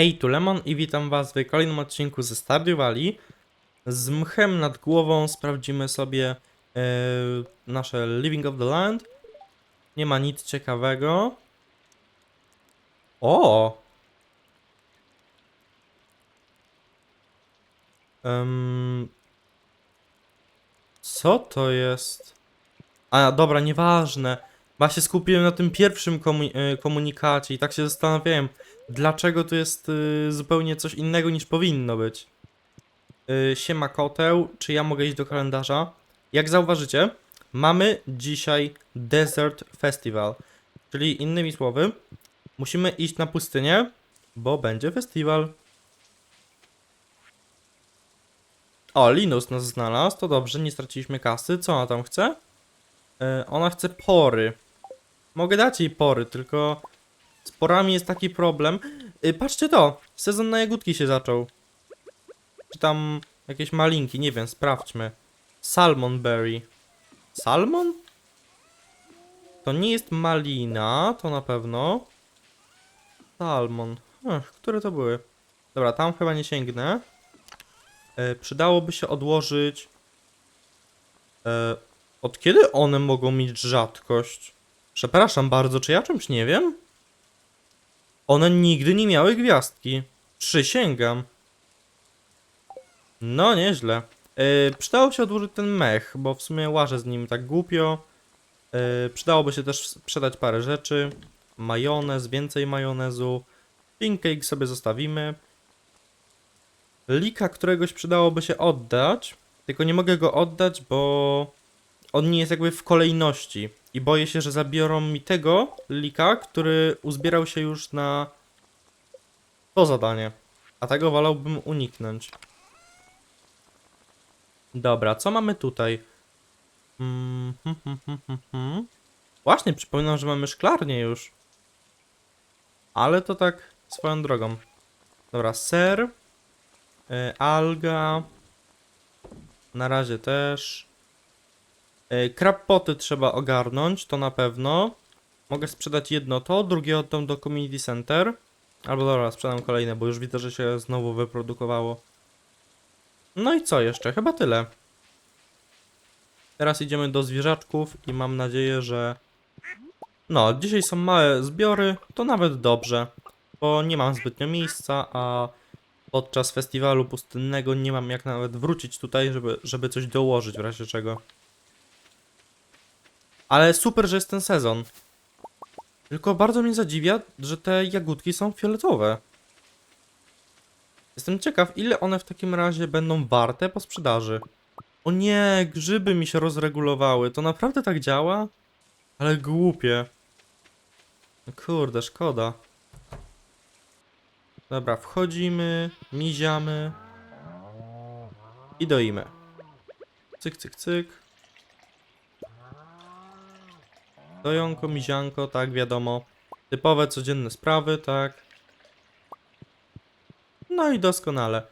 Hej, tu Lemon i witam was w kolejnym odcinku ze Stardew Valley. Z mchem nad głową sprawdzimy sobie e, nasze Living of the Land. Nie ma nic ciekawego. O! Em, co to jest? A, dobra, nieważne. Się skupiłem na tym pierwszym komu- e, komunikacie i tak się zastanawiałem, dlaczego to jest y, zupełnie coś innego niż powinno być. Y, siema koteł, czy ja mogę iść do kalendarza? Jak zauważycie, mamy dzisiaj Desert Festival. Czyli innymi słowy, musimy iść na pustynię, bo będzie festiwal. O, Linus nas znalazł, to dobrze, nie straciliśmy kasy. Co ona tam chce? Y, ona chce pory. Mogę dać jej pory, tylko z porami jest taki problem. Y, patrzcie to, sezon na jagódki się zaczął. Czy tam jakieś malinki, nie wiem, sprawdźmy. Salmon berry. Salmon? To nie jest malina, to na pewno. Salmon. Ech, które to były? Dobra, tam chyba nie sięgnę. E, przydałoby się odłożyć. E, od kiedy one mogą mieć rzadkość? Przepraszam bardzo, czy ja czymś nie wiem? One nigdy nie miały gwiazdki. Przysięgam. No, nieźle. Yy, przydało się odłożyć ten mech, bo w sumie łażę z nim tak głupio. Yy, przydałoby się też sprzedać parę rzeczy. Majonez, więcej majonezu. Pancake sobie zostawimy. Lika któregoś przydałoby się oddać. Tylko nie mogę go oddać, bo on nie jest jakby w kolejności. I boję się, że zabiorą mi tego lika, który uzbierał się już na to zadanie. A tego wolałbym uniknąć. Dobra, co mamy tutaj? Mm, hm, hm, hm, hm, hm. Właśnie, przypominam, że mamy szklarnię już. Ale to tak swoją drogą. Dobra, ser. Y, alga. Na razie też. Y, Krabpoty trzeba ogarnąć, to na pewno. Mogę sprzedać jedno to, drugie oddam do Community Center. Albo dobra, sprzedam kolejne, bo już widzę, że się znowu wyprodukowało. No i co jeszcze? Chyba tyle. Teraz idziemy do zwierzaczków i mam nadzieję, że... No, dzisiaj są małe zbiory, to nawet dobrze, bo nie mam zbytnio miejsca, a podczas festiwalu pustynnego nie mam jak nawet wrócić tutaj, żeby, żeby coś dołożyć w razie czego. Ale super, że jest ten sezon. Tylko bardzo mnie zadziwia, że te jagódki są fioletowe. Jestem ciekaw, ile one w takim razie będą warte po sprzedaży. O nie, grzyby mi się rozregulowały. To naprawdę tak działa? Ale głupie. No Kurde, szkoda. Dobra, wchodzimy, miziamy i doimy. Cyk, cyk, cyk. Dojonko, mizianko, tak, wiadomo. Typowe, codzienne sprawy, tak. No i doskonale.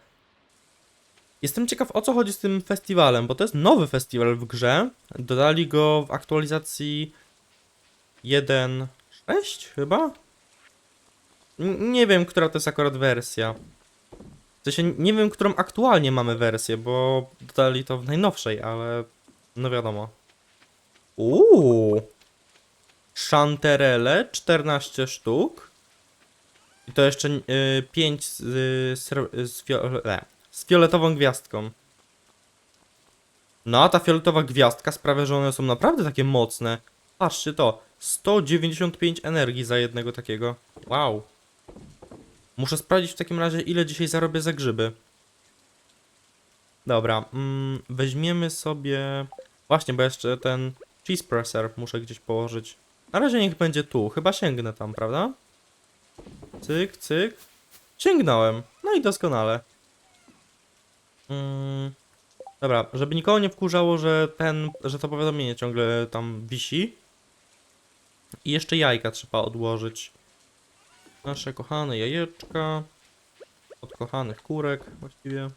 Jestem ciekaw, o co chodzi z tym festiwalem, bo to jest nowy festiwal w grze. Dodali go w aktualizacji 1.6 chyba? N- nie wiem, która to jest akurat wersja. W sensie, nie wiem, którą aktualnie mamy wersję, bo dodali to w najnowszej, ale no wiadomo. Uuu. Szanterele 14 sztuk. I to jeszcze y, 5 z, z, z, fio- e, z fioletową gwiazdką. No a ta fioletowa gwiazdka sprawia, że one są naprawdę takie mocne. Patrzcie to. 195 energii za jednego takiego. Wow. Muszę sprawdzić w takim razie, ile dzisiaj zarobię za grzyby. Dobra, mm, weźmiemy sobie... Właśnie, bo jeszcze ten cheese presser muszę gdzieś położyć. Na razie niech będzie tu, chyba sięgnę tam, prawda? Cyk, cyk. Sięgnąłem. No i doskonale. Mm, dobra, żeby nikogo nie wkurzało, że ten, że to powiadomienie ciągle tam wisi. I jeszcze jajka trzeba odłożyć. Nasze kochane jajeczka. Od kochanych kurek właściwie.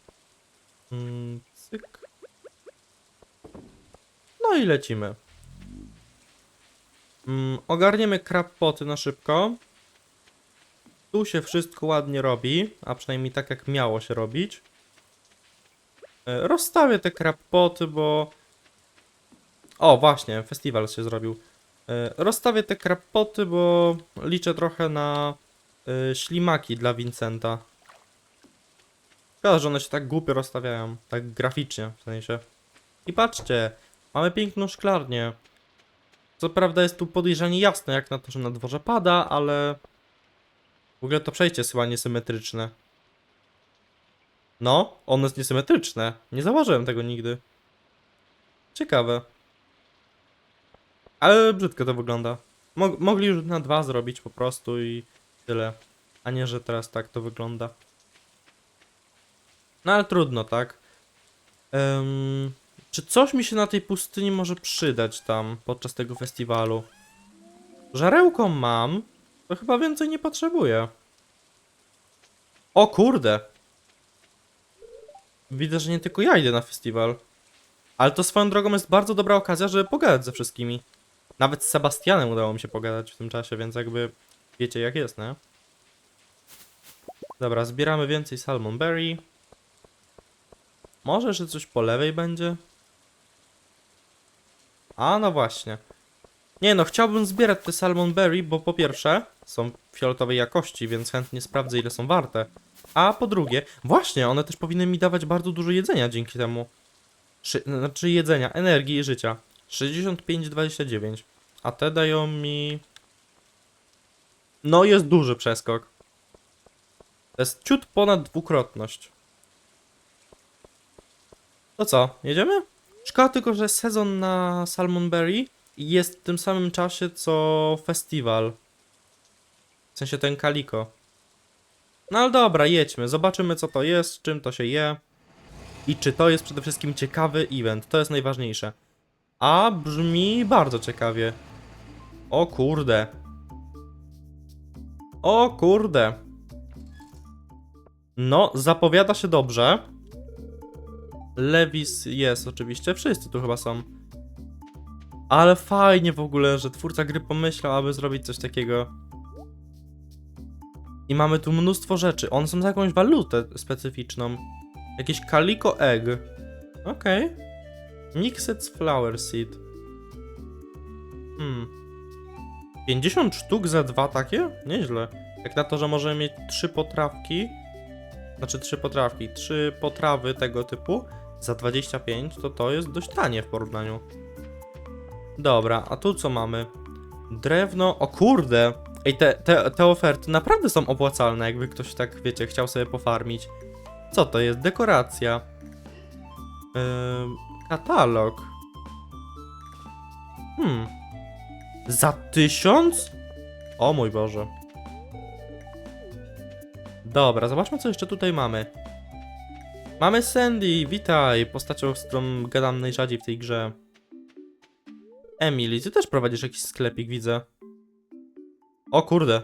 Mm, cyk. No i lecimy. Mm, ogarniemy krabpoty na szybko. Tu się wszystko ładnie robi, a przynajmniej tak jak miało się robić. E, Rozstawię te krappoty, bo... O, właśnie, festiwal się zrobił. E, Rozstawię te krappoty, bo liczę trochę na e, ślimaki dla Vincenta. Szkoda, że one się tak głupio rozstawiają, tak graficznie w sensie. I patrzcie, mamy piękną szklarnię. Co prawda jest tu podejrzanie jasne, jak na to, że na dworze pada, ale... W ogóle to przejście jest chyba niesymetryczne. No, ono jest niesymetryczne. Nie zauważyłem tego nigdy. Ciekawe. Ale brzydko to wygląda. Mog mogli już na dwa zrobić po prostu i tyle. A nie, że teraz tak to wygląda. No ale trudno, tak? Em, czy coś mi się na tej pustyni może przydać tam podczas tego festiwalu? Żarełko mam, to chyba więcej nie potrzebuję. O kurde! Widzę, że nie tylko ja idę na festiwal. Ale to swoją drogą jest bardzo dobra okazja, żeby pogadać ze wszystkimi. Nawet z Sebastianem udało mi się pogadać w tym czasie, więc jakby wiecie jak jest, nie? Dobra, zbieramy więcej Salmon Berry. Może jeszcze coś po lewej będzie? A, no właśnie. Nie no, chciałbym zbierać te Salmon Berry, bo po pierwsze są fioletowej jakości, więc chętnie sprawdzę ile są warte. A po drugie, właśnie, one też powinny mi dawać bardzo dużo jedzenia dzięki temu. Szy znaczy jedzenia, energii i życia. 65,29. A te dają mi... No jest duży przeskok. To jest ciut ponad dwukrotność. To co, jedziemy? Szkoda tylko, że sezon na Salmonberry jest w tym samym czasie co festiwal. W sensie ten Kaliko. No ale dobra, jedźmy, zobaczymy co to jest, czym to się je. I czy to jest przede wszystkim ciekawy event, to jest najważniejsze. A brzmi bardzo ciekawie. O kurde. O kurde. No, zapowiada się dobrze. Lewis jest oczywiście, wszyscy tu chyba są. Ale fajnie w ogóle, że twórca gry pomyślał, aby zrobić coś takiego. I mamy tu mnóstwo rzeczy. One są za jakąś walutę specyficzną. Jakieś Calico Egg. Okej. Mixed Flower Seed. Hmm. 50 sztuk za dwa takie? Nieźle. Jak na to, że możemy mieć trzy potrawki. Znaczy trzy potrawki, trzy potrawy tego typu za 25, to to jest dość tanie w porównaniu. Dobra, a tu co mamy? Drewno, o kurde! Ej, te, te, te oferty naprawdę są opłacalne, jakby ktoś tak, wiecie, chciał sobie pofarmić. Co to jest? Dekoracja. Ym, katalog. Hmm. Za tysiąc? O mój Boże. Dobra, zobaczmy co jeszcze tutaj mamy. Mamy Sandy, witaj, postacią, z którą gadam najrzadziej w tej grze. Emily, ty też prowadzisz jakiś sklepik, widzę. O kurde.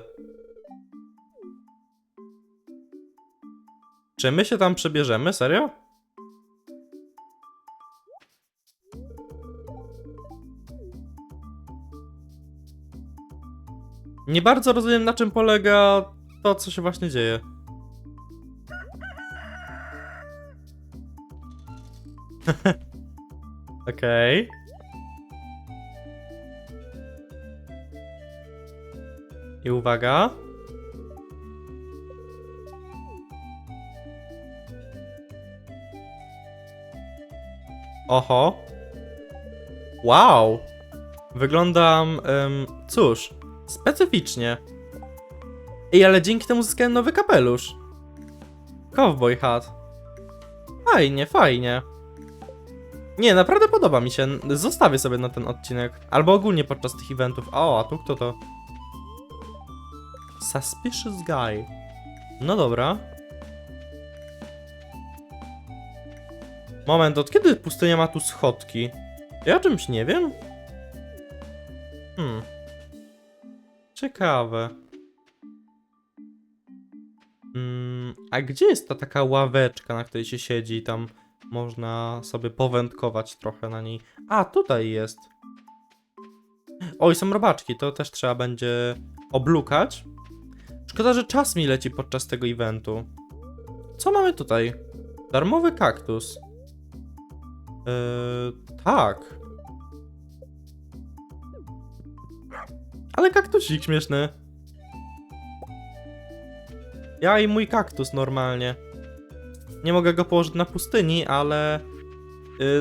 Czy my się tam przebierzemy, serio? Nie bardzo rozumiem na czym polega to, co się właśnie dzieje. Okej. I uwaga. Oho. Wow. Wyglądam, em, cóż, specyficznie. Ej, ale dzięki temu zyskałem nowy kapelusz. Cowboy hat. Fajnie, fajnie. Nie, naprawdę podoba mi się. Zostawię sobie na ten odcinek. Albo ogólnie podczas tych eventów. O, a tu kto to? Suspicious guy. No dobra. Moment, od kiedy pustynia ma tu schodki? Ja o czymś nie wiem? Hmm. Ciekawe. Mm, a gdzie jest ta taka ławeczka, na której się siedzi tam można sobie powędkować trochę na niej? A, tutaj jest. Oj, są robaczki, to też trzeba będzie oblukać. Szkoda, że czas mi leci podczas tego eventu. Co mamy tutaj? Darmowy kaktus. Yy, tak. Ale kaktusik śmieszny. Ja i mój kaktus normalnie. Nie mogę go położyć na pustyni, ale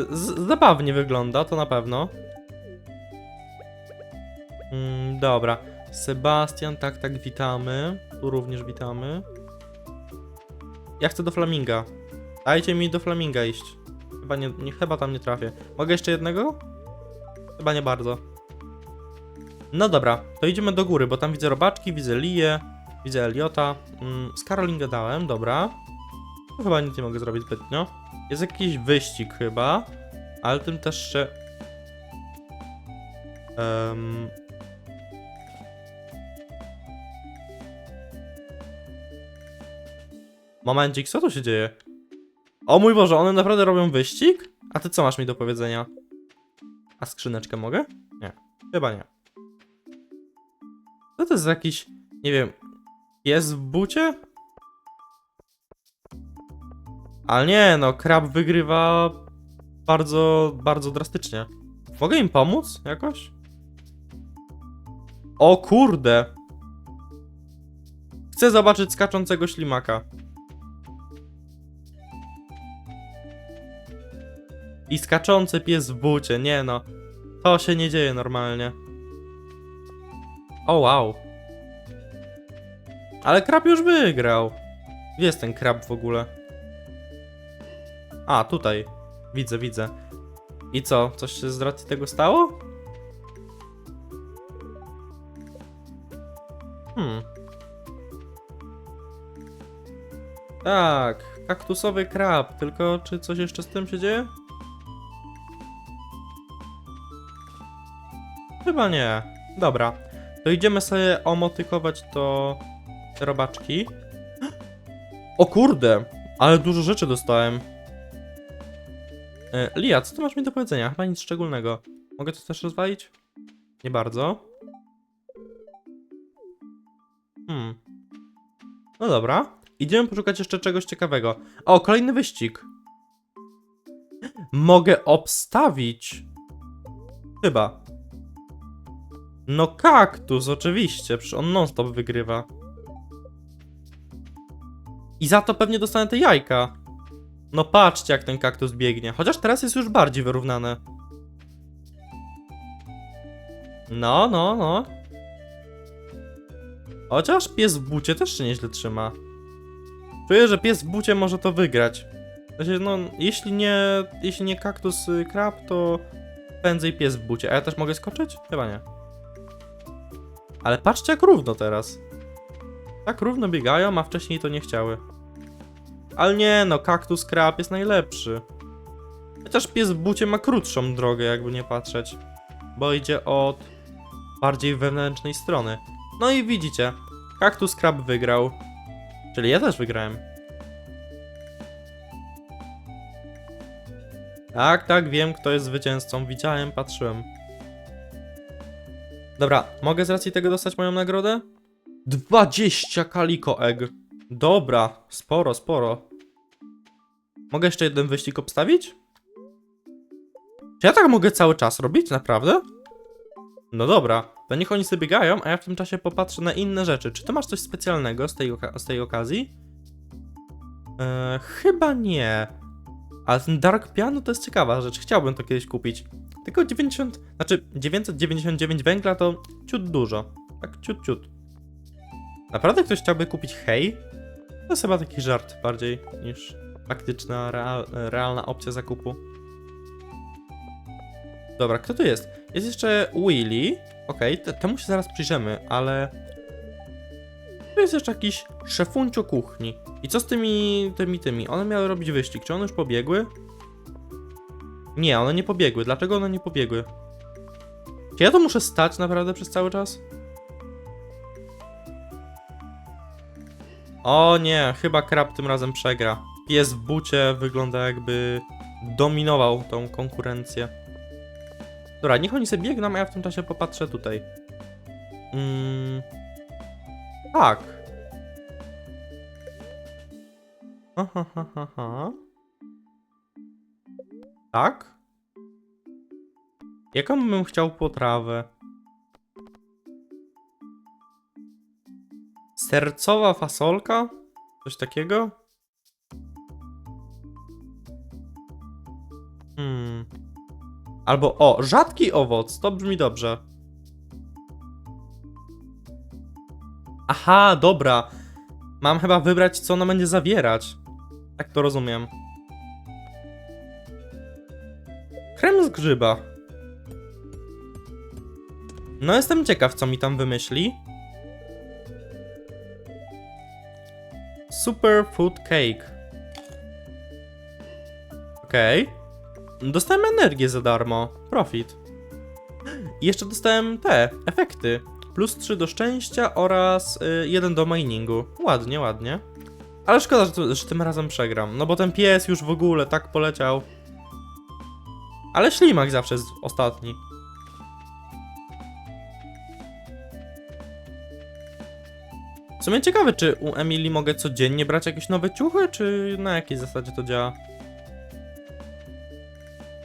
z- zabawnie wygląda, to na pewno. Mm, dobra. Sebastian, tak, tak, witamy. Tu również witamy. Ja chcę do Flaminga. Dajcie mi do Flaminga iść. Chyba, nie, nie, chyba tam nie trafię. Mogę jeszcze jednego? Chyba nie bardzo. No dobra, to idziemy do góry, bo tam widzę robaczki, widzę Liję, widzę Eliota. Mm, z Karolin gadałem, dobra. Tu chyba nic nie mogę zrobić zbytnio. Jest jakiś wyścig chyba, ale tym też jeszcze... Em, Momencik, co tu się dzieje? O mój Boże, one naprawdę robią wyścig? A ty co masz mi do powiedzenia? A skrzyneczkę mogę? Nie, chyba nie. Co to jest jakiś, nie wiem, pies w bucie? Ale nie, no, krab wygrywa bardzo, bardzo drastycznie. Mogę im pomóc jakoś? O kurde! Chcę zobaczyć skaczącego ślimaka. I skaczący pies w bucie, nie no. To się nie dzieje normalnie. O wow. Ale krab już wygrał. Gdzie jest ten krab w ogóle? A, tutaj. Widzę, widzę. I co? Coś się z racji tego stało? Hmm. Tak, kaktusowy krab, tylko czy coś jeszcze z tym się dzieje? Chyba nie. Dobra. To idziemy sobie omotykować to robaczki. O kurde! Ale dużo rzeczy dostałem. E, Lia, co ty masz mi do powiedzenia? Chyba nic szczególnego. Mogę to też rozwalić? Nie bardzo. Hmm. No dobra. Idziemy poszukać jeszcze czegoś ciekawego. O, kolejny wyścig. Mogę obstawić. Chyba. No kaktus, oczywiście, przecież on non-stop wygrywa. I za to pewnie dostanę te jajka. No patrzcie jak ten kaktus biegnie, chociaż teraz jest już bardziej wyrównane. No, no, no. Chociaż pies w bucie też się nieźle trzyma. Czuję, że pies w bucie może to wygrać. Sensie, no, jeśli nie, jeśli nie kaktus y, krab, to prędzej pies w bucie. A ja też mogę skoczyć? Chyba nie. Ale patrzcie jak równo teraz. Tak równo biegają, a wcześniej to nie chciały. Ale nie no, kaktus krab jest najlepszy. Chociaż pies w bucie ma krótszą drogę, jakby nie patrzeć. Bo idzie od bardziej wewnętrznej strony. No i widzicie, kaktus krab wygrał. Czyli ja też wygrałem. Tak, tak, wiem kto jest zwycięzcą. Widziałem, patrzyłem. Dobra, mogę z racji tego dostać moją nagrodę? 20 kaliko egg. Dobra, sporo, sporo. Mogę jeszcze jeden wyścig obstawić? Czy ja tak mogę cały czas robić, naprawdę? No dobra, to niech oni sobie biegają, a ja w tym czasie popatrzę na inne rzeczy. Czy ty masz coś specjalnego z tej, z tej okazji? Eee, chyba nie. Ale ten Dark Piano to jest ciekawa rzecz, chciałbym to kiedyś kupić. Tylko 90, znaczy 999 węgla to ciut dużo. Tak ciut ciut. Naprawdę ktoś chciałby kupić hej? To jest chyba taki żart bardziej niż faktyczna, real, realna opcja zakupu. Dobra, kto tu jest? Jest jeszcze Willy. Okej, te- temu się zaraz przyjrzymy, ale... Tu jest jeszcze jakiś szefuncio kuchni. I co z tymi, tymi, tymi? One miały robić wyścig. Czy one już pobiegły? Nie, one nie pobiegły. Dlaczego one nie pobiegły? Czy ja to muszę stać naprawdę przez cały czas? O nie, chyba krab tym razem przegra. Pies w bucie wygląda jakby dominował tą konkurencję. Dobra, niech oni sobie biegną, a ja w tym czasie popatrzę tutaj. Mm, tak. Aha, ha, ha, ha. Tak? Jaką bym chciał potrawę? Sercowa fasolka? Coś takiego? Albo o, rzadki owoc, to brzmi dobrze. Aha, dobra. Mam chyba wybrać, co ona będzie zawierać. Tak to rozumiem. Krem z grzyba. No jestem ciekaw, co mi tam wymyśli. Superfood cake. Okej. Dostałem energię za darmo. Profit. I jeszcze dostałem te efekty. Plus 3 do szczęścia oraz y, 1 do miningu. Ładnie, ładnie. Ale szkoda, że, że tym razem przegram. No bo ten pies już w ogóle tak poleciał. Ale ślimak zawsze jest ostatni. W sumie ciekawe, czy u Emily mogę codziennie brać jakieś nowe ciuchy, czy na jakiej zasadzie to działa?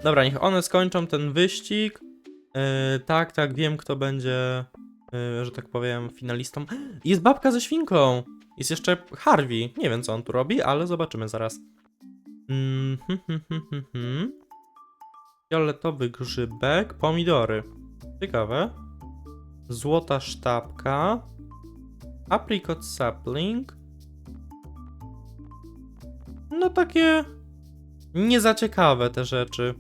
Dobra, niech one skończą ten wyścig. Yy, tak, tak, wiem kto będzie, yy, że tak powiem, finalistą. Jest babka ze świnką! Jest jeszcze Harvey. Nie wiem co on tu robi, ale zobaczymy zaraz. Mm, hm, hm, hm, hm, hm. Fioletowy grzybek, pomidory. Ciekawe. Złota sztabka. Apricot sapling. No takie nie za ciekawe te rzeczy.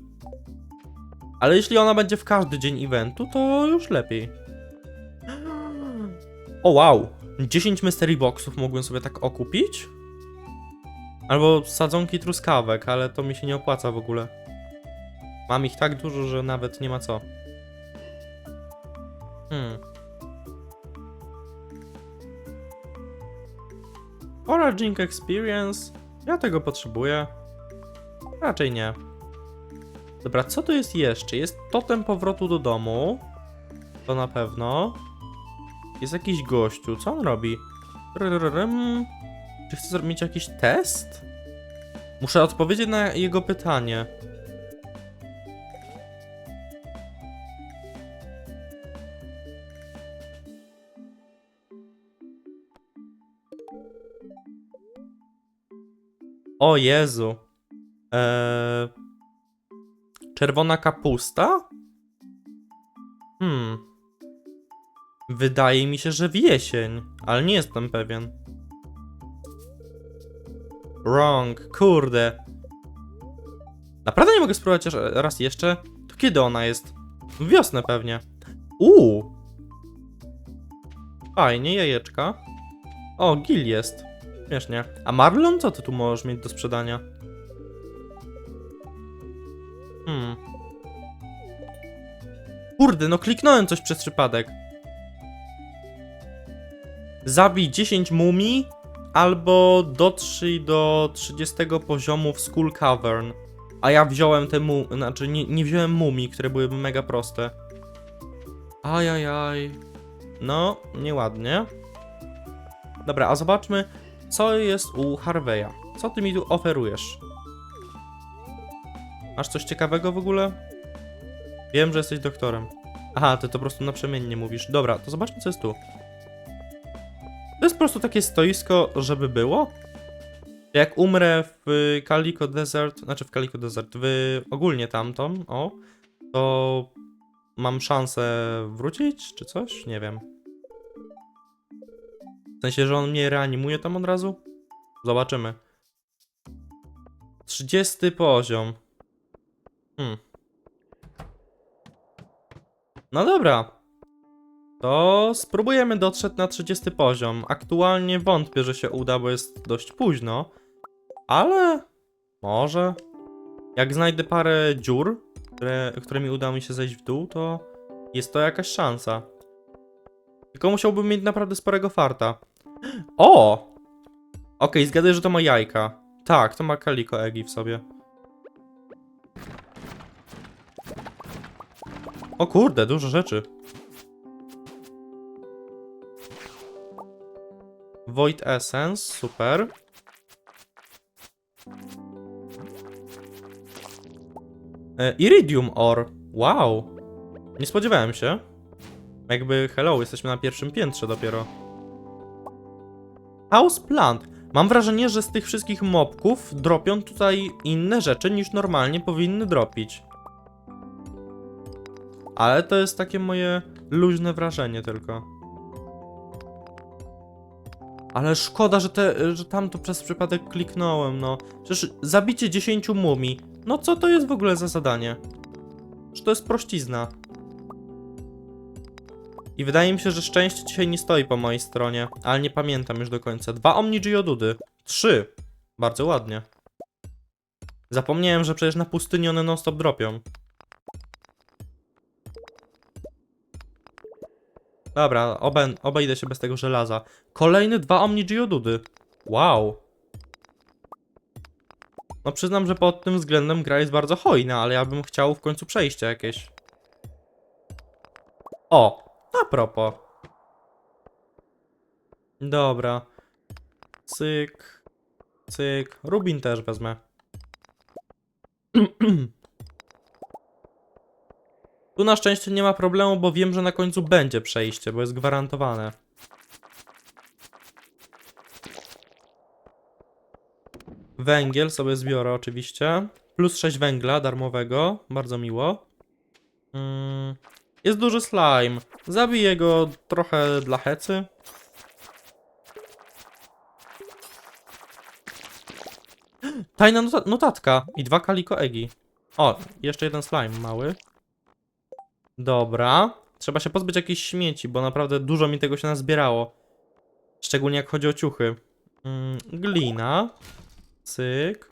Ale jeśli ona będzie w każdy dzień eventu, to już lepiej. O wow! 10 mystery boxów mogłem sobie tak okupić? Albo sadzonki truskawek, ale to mi się nie opłaca w ogóle. Mam ich tak dużo, że nawet nie ma co. Hmm. Foraging Experience. Ja tego potrzebuję. Raczej nie. Dobra, co tu jest jeszcze? Jest totem powrotu do domu. To na pewno. Jest jakiś gościu. Co on robi? Rrrrrym. Czy chce zrobić jakiś test? Muszę odpowiedzieć na jego pytanie. O Jezu. Eee, czerwona kapusta? Hmm. Wydaje mi się, że w jesień, ale nie jestem pewien. Wrong, kurde. Naprawdę nie mogę spróbować raz jeszcze? To kiedy ona jest? Wiosnę pewnie. Uuu. Fajnie, jajeczka. O, Gil jest. Śmiesznie. A Marlon, co ty tu możesz mieć do sprzedania? Hmm. Kurde, no kliknąłem coś przez przypadek. Zabij 10 mumii albo dotrzyj do 30 poziomu w Skull Cavern. A ja wziąłem te mu... Znaczy, nie, nie wziąłem mumii, które byłyby mega proste. Ajajaj. No, nieładnie. Dobra, a zobaczmy, co jest u Harveya. Co ty mi tu oferujesz? Masz coś ciekawego w ogóle? Wiem, że jesteś doktorem. Aha, ty to po prostu naprzemiennie mówisz. Dobra, to zobaczmy, co jest tu. To jest po prostu takie stoisko, żeby było. Jak umrę w Calico Desert, znaczy w Calico Desert, w ogólnie tamtą, o, to mam szansę wrócić, czy coś? Nie wiem. W sensie, że on mnie reanimuje tam od razu? Zobaczymy. 30 poziom. Hmm. No dobra. To spróbujemy dotrzeć na 30 poziom. Aktualnie wątpię, że się uda, bo jest dość późno. Ale może. Jak znajdę parę dziur, które, którymi uda mi się zejść w dół, to jest to jakaś szansa. Tylko musiałbym mieć naprawdę sporego farta. O! Okej, zgaduję, że to ma jajka. Tak, to ma kaliko egi w sobie. O kurde, dużo rzeczy. Void Essence, super. E, Iridium Ore, wow. Nie spodziewałem się. Jakby, hello, jesteśmy na pierwszym piętrze dopiero. House Plant. Mam wrażenie, że z tych wszystkich mopków dropią tutaj inne rzeczy niż normalnie powinny dropić. Ale to jest takie moje luźne wrażenie tylko. Ale szkoda, że, te, że tam to przez przypadek kliknąłem, no. Przecież zabicie 10 mumii. No co to jest w ogóle za zadanie? Że to jest prościzna. I wydaje mi się, że szczęście dzisiaj nie stoi po mojej stronie, ale nie pamiętam już do końca. Dwa Omni Geodudy. Trzy. Bardzo ładnie. Zapomniałem, że przecież na pustyni one non-stop dropią. Dobra, obe, obejdę się bez tego żelaza. Kolejne dwa Omni Geodudy. Wow. No przyznam, że pod tym względem gra jest bardzo hojna, ale ja bym chciał w końcu przejście jakieś. O, a propos. Dobra. Cyk. Cyk. Rubin też wezmę. Tu na szczęście nie ma problemu, bo wiem, że na końcu będzie przejście, bo jest gwarantowane. Węgiel sobie zbiorę oczywiście. Plus 6 węgla darmowego. Bardzo miło. Mm, jest duży slime. Zabiję go trochę dla hecy. Tajna nota notatka i dwa kaliko egi. O, jeszcze jeden slime mały. Dobra. Trzeba się pozbyć jakichś śmieci, bo naprawdę dużo mi tego się nazbierało. Szczególnie jak chodzi o ciuchy. Mm, glina. Cyk.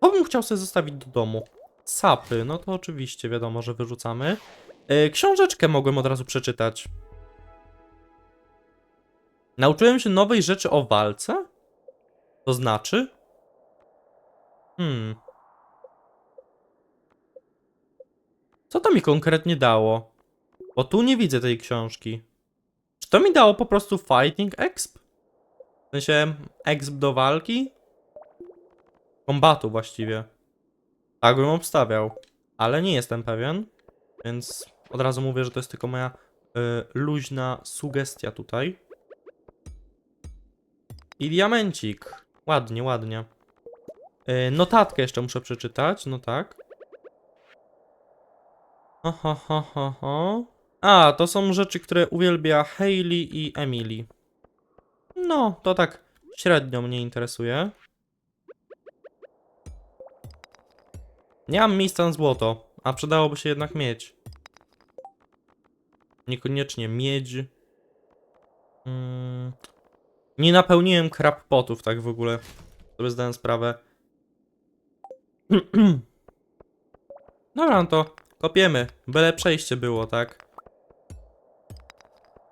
To bym chciał sobie zostawić do domu. Sapy, no to oczywiście wiadomo, że wyrzucamy. Yy, książeczkę mogłem od razu przeczytać. Nauczyłem się nowej rzeczy o walce? To znaczy? Hmm. Co to mi konkretnie dało? Bo tu nie widzę tej książki. Czy to mi dało po prostu fighting exp? W sensie exp do walki? Kombatu właściwie. Tak bym obstawiał. Ale nie jestem pewien. Więc od razu mówię, że to jest tylko moja y, luźna sugestia tutaj. I diamencik. Ładnie, ładnie. Y, notatkę jeszcze muszę przeczytać, no tak. A, to są rzeczy, które uwielbia Hayley i Emily. No, to tak średnio mnie interesuje. Nie mam miejsca na złoto, a przydałoby się jednak mieć. Niekoniecznie miedź. Mm. Nie napełniłem krab potów tak w ogóle. Sobie zdałem sprawę. Dobra, no to kopiemy. Byle przejście było, tak?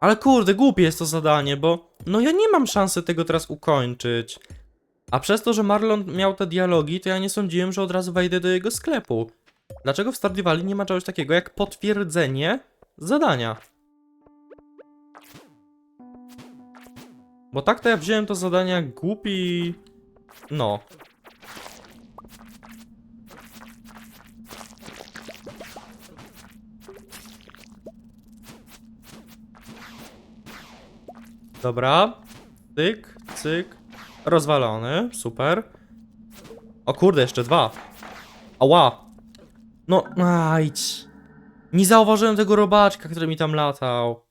Ale kurde, głupie jest to zadanie, bo no ja nie mam szansy tego teraz ukończyć. A przez to, że Marlon miał te dialogi, to ja nie sądziłem, że od razu wejdę do jego sklepu. Dlaczego w Stardew Valley nie ma czegoś takiego jak potwierdzenie zadania? Bo tak to ja wziąłem to zadanie jak głupi... No. Dobra. Cyk, cyk. Rozwalony, super. O kurde, jeszcze dwa. Ała. No, ajdź. Nie zauważyłem tego robaczka, który mi tam latał.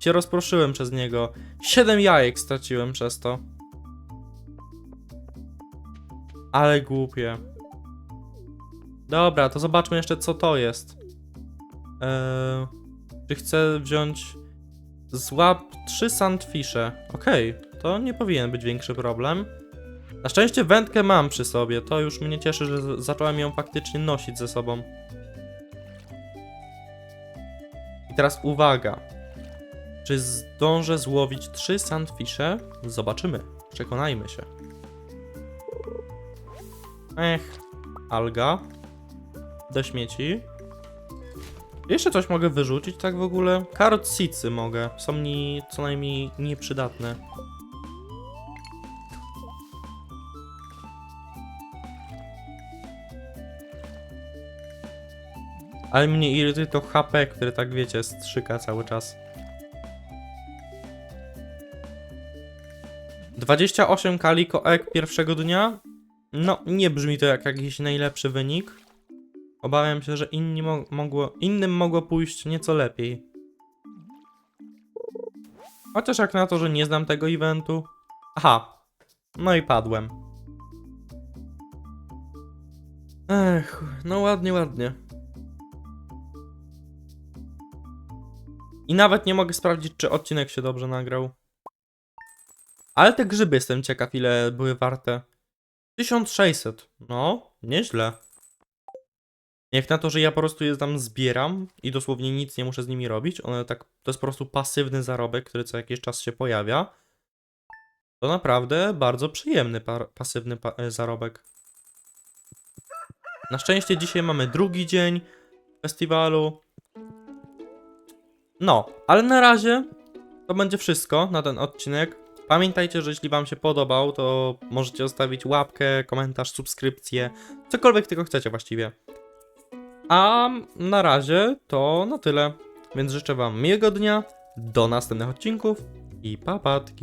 Się rozproszyłem przez niego. Siedem jajek straciłem przez to. Ale głupie. Dobra, to zobaczmy jeszcze co to jest. Eee, czy chcę wziąć... Złap trzy sandfisze. Okej, to nie powinien być większy problem. Na szczęście wędkę mam przy sobie. To już mnie cieszy, że zacząłem ją faktycznie nosić ze sobą. I teraz uwaga. Czy zdążę złowić trzy sandfisze? Zobaczymy. Przekonajmy się. Ech, alga. Do śmieci. Jeszcze coś mogę wyrzucić tak w ogóle? Seedsy mogę. Są mi co najmniej nieprzydatne. Ale mnie irytuje to HP, które tak wiecie, strzyka cały czas. 28 kaliko ek pierwszego dnia? No, nie brzmi to jak jakiś najlepszy wynik. Obawiam się, że inni mo mogło, innym mogło pójść nieco lepiej. Chociaż jak na to, że nie znam tego eventu. Aha. No i padłem. Ech, no ładnie, ładnie. I nawet nie mogę sprawdzić, czy odcinek się dobrze nagrał. Ale te grzyby jestem ciekaw, ile były warte. 1600. No, nieźle. Jak na to, że ja po prostu je tam zbieram i dosłownie nic nie muszę z nimi robić, one tak, to jest po prostu pasywny zarobek, który co jakiś czas się pojawia. To naprawdę bardzo przyjemny pasywny pa- e, zarobek. Na szczęście dzisiaj mamy drugi dzień festiwalu. No, ale na razie to będzie wszystko na ten odcinek. Pamiętajcie, że jeśli Wam się podobał, to możecie zostawić łapkę, komentarz, subskrypcję, cokolwiek tylko chcecie właściwie. A na razie to na tyle. Więc życzę Wam miłego dnia, do następnych odcinków i papatki.